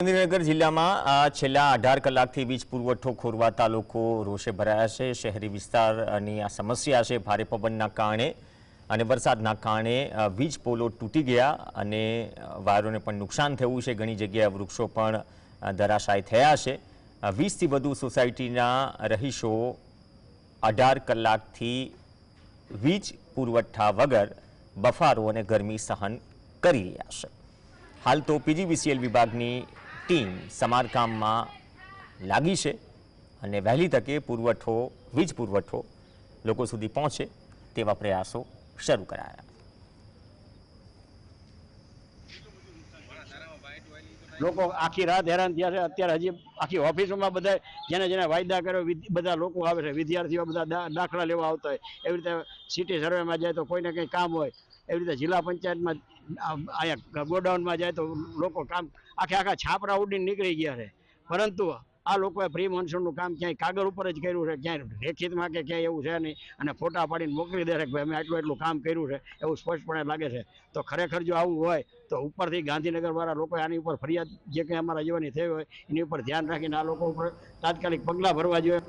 ગાંધીનગર જિલ્લામાં છેલ્લા અઢાર કલાકથી વીજ પુરવઠો ખોરવાતા લોકો રોષે ભરાયા છે. શહેરી વિસ્તારની આ સમસ્યા છે. ભારે પવનના કારણે અને વરસાદના કારણે વીજ પોલો તૂટી ગયા અને વાયરોને પણ નુકસાન થયું છે. ઘણી જગ્યાએ વૃક્ષો પણ ધરાશાય થયા છે. વીસથી વધુ સોસાયટીના રહીશો અઢાર કલાકથી વીજ પુરવઠા વગર બફારો અને ગરમી સહન કરી રહ્યા છે. હાલ તો પીજીવીસીએલ વિભાગની ટીમ સમારકામમાં લાગી છે અને વહેલી તકે પુરવઠો, વીજ પુરવઠો લોકો સુધી પહોંચે તેવા પ્રયાસો શરૂ કરાયા. લોકો આખી રાત હેરાન થયા છે. અત્યારે હજી આખી ઓફિસોમાં બધા જેને જેને વાયદા કર્યો બધા લોકો આવે છે. વિદ્યાર્થીઓ બધા દાખલા લેવા આવતા હોય. એવી રીતે સિટી સર્વેમાં જાય તો કોઈને કંઈ કામ હોય, એવી રીતે જિલ્લા પંચાયતમાં અહીંયા ગોડાઉનમાં જાય તો લોકો કામ આખે આખા છાપરા ઉડીને નીકળી ગયા છે. પરંતુ આ લોકોએ પ્રી મોન્સૂનનું કામ ક્યાંય કાગળ ઉપર જ કર્યું છે, ક્યાંય લેખિતમાં કે ક્યાંય એવું છે નહીં. અને ફોટા પાડીને મોકલી દે છે કે અમે આટલું એટલું કામ કર્યું છે, એવું સ્પષ્ટપણે લાગે છે. તો ખરેખર જો આવું હોય, તો ઉપરથી ગાંધીનગરવાળા લોકો આની ઉપર ફરિયાદ જે કંઈ અમારા જીવનની થઈ હોય, એની ઉપર ધ્યાન રાખીને આ લોકો ઉપર તાત્કાલિક પગલાં ભરવા જોઈએ.